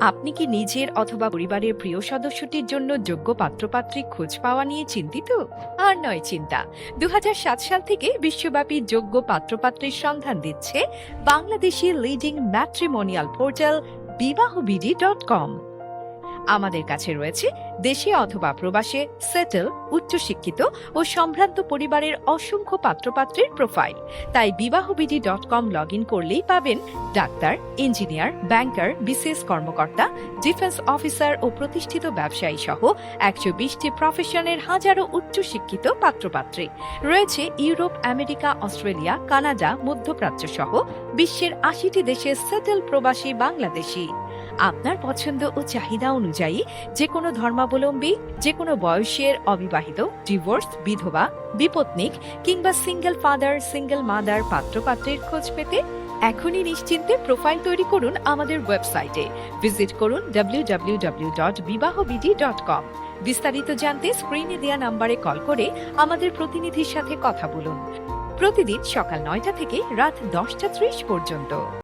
আপনি কি নিজের অথবা পরিবারের প্রিয় সদস্যটির জন্য যোগ্য পাত্রপাত্রী খোঁজ পাওয়া নিয়ে চিন্তিত? আর নয় চিন্তা দু হাজার সাত সাল থেকে বিশ্বব্যাপী যোগ্য পাত্রপাত্রীর সন্ধান দিচ্ছে Bangladeshi leading matrimonial portal BibahaBD dot com আমাদের কাছে রয়েছে দেশে অথবা প্রবাসে সেটেল উচ্চশিক্ষিত ও সম্ভ্রান্ত পরিবারের অসংখ্য পাত্রপাত্রের প্রোফাইল তাই BibahaBD dot com log in করলেই পাবেন ডাক্তার ইঞ্জিনিয়ার ব্যাংকার বিসিএস কর্মকর্তা ডিফেন্স অফিসার ও প্রতিষ্ঠিত ব্যবসায়ী সহ একশো বিশটি প্রফেশনের হাজারো উচ্চশিক্ষিত পাত্রপাত্রী। রয়েছে ইউরোপ, আমেরিকা, অস্ট্রেলিয়া, কানাডা, মধ্যপ্রাচ্য সহ বিশ্বের আশিটি দেশে সেটেল প্রবাসী বাংলাদেশি। আপনার পছন্দ ও চাহিদা অনুযায়ী যে কোনো ধর্মাবলম্বী যে কোনো বয়সের অবিবাহিত ডিভোর্স বিধবা, বিপত্নিক কিংবা সিঙ্গেল ফাদার সিঙ্গেল মাদার পাত্রপাত্রের খোঁজ পেতে এখনই নিশ্চিন্তে প্রোফাইল তৈরি করুন আমাদের ওয়েবসাইটে ভিজিট করুন www.বিবাহবিডি.com বিস্তারিত জানতে স্ক্রিনে দেওয়া নাম্বারে কল করে আমাদের প্রতিনিধির সাথে কথা বলুন। প্রতিদিন সকাল নয়টা থেকে রাত দশটা ত্রিশ পর্যন্ত।